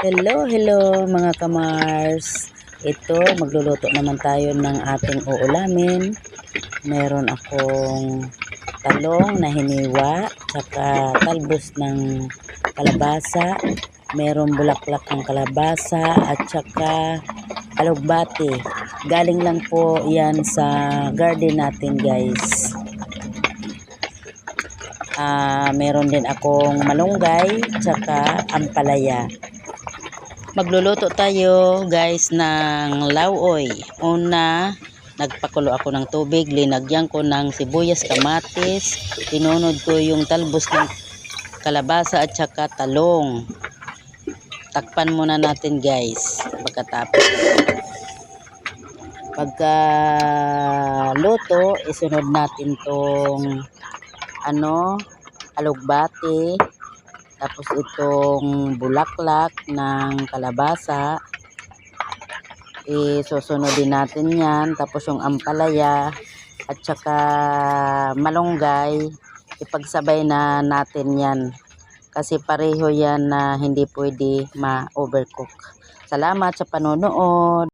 Hello, hello mga kamars. Ito, magluluto naman tayo ng ating uulamin. Meron akong talong na hiniwa, tsaka talbos ng kalabasa. Meron bulaklak ng kalabasa at tsaka alugbati. Galing lang po yan sa garden natin guys. Ah, meron din akong malunggay, tsaka ampalaya. Magluluto tayo guys ng lauoy. Una, nagpakulo ako ng tubig, linagyan ko ng sibuyas, kamatis, tinunod ko yung talbos ng kalabasa at saka talong. Takpan muna natin guys, pagkatapos. Pagka luto, isunod natin tong ano, alugbati, tapos itong bulaklak ng kalabasa. Isusunod din natin yan. Tapos yung ampalaya at saka malunggay. Ipagsabay na natin yan. Kasi pareho yan na hindi pwede ma-overcook. Salamat sa panonood.